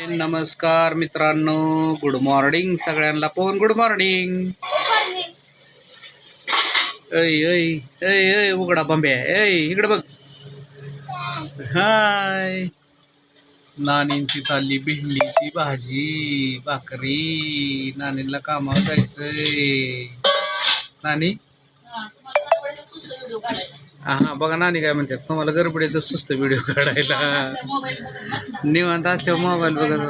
नमस्कार मित्रांनो good morning सगळ्यांना. पोहन गुड मॉर्निंग ऐ ऐ ऐ ऐ उघडा बंब्या ऐ इकडे बघ. हाय. नानींची चालली भेंडीची भाजी भाकरी. नानीला कामावर जायचंय. नानी? हा बघा नानी काय म्हणतात तुम्हाला गडबडीत सुस्त व्हिडिओ काढायला. निवांत असल्यावर मोबाईल बघत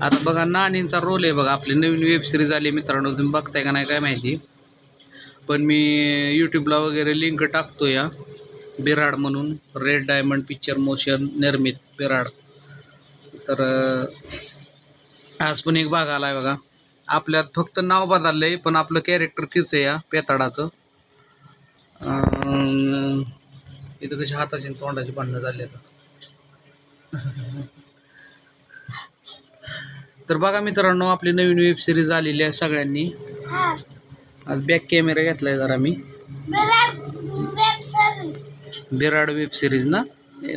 आता बघा नानींचा रोल आहे बघा आपली नवीन वेब सिरीज आली मित्रांनो तुम्ही बघताय का नाही काय माहिती. पण मी यूट्यूबला वगैरे लिंक टाकतो या बिराड म्हणून रेड डायमंड पिक्चर मोशन निर्मित बिराड. तर आज पण एक भाग आला आहे बघा. आपल्यात फक्त नाव बदललं आहे पण आपलं कॅरेक्टर तीच आहे या पेताडाचं. इथं कशी हाताची तोंडाची भांडणं झाली आता. तर बघा मित्रांनो आपली नवीन वेब सिरीज आलेली आहे सगळ्यांनी. आज बॅक कॅमेरा घेतलाय जरा मी. बिराड वेब सिरीज ना?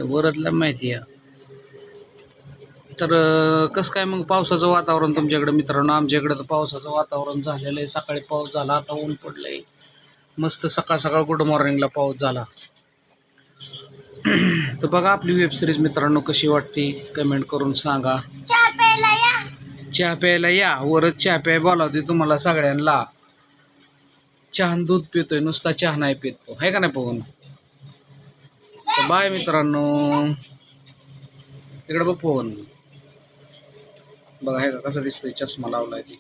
वरतला माहिती आहे. तर कसं काय मग पावसाचं वातावरण तुमच्याकडे मित्रांनो? आमच्याकडे तर पावसाचं वातावरण झालेलं आहे. सकाळी पाऊस झाला आता ऊन पडलं आहे मस्त सकाळ सकाळ गुड मॉर्निंगला पाऊस झाला. तर बघा आपली वेब सिरीज मित्रांनो कशी वाटते? कमेंट करून सांगा. चहा प्यायला या. वरच चहा प्याय बोलावते तुम्हाला सगळ्यांना. चहा दूध पितोय नुसता चहा नाही पितो आहे का नाही तर बाय मित्रांनो. इकडे बघ पवन. बघा हे का कसं दिसतोय चष्मा लावलाय ती.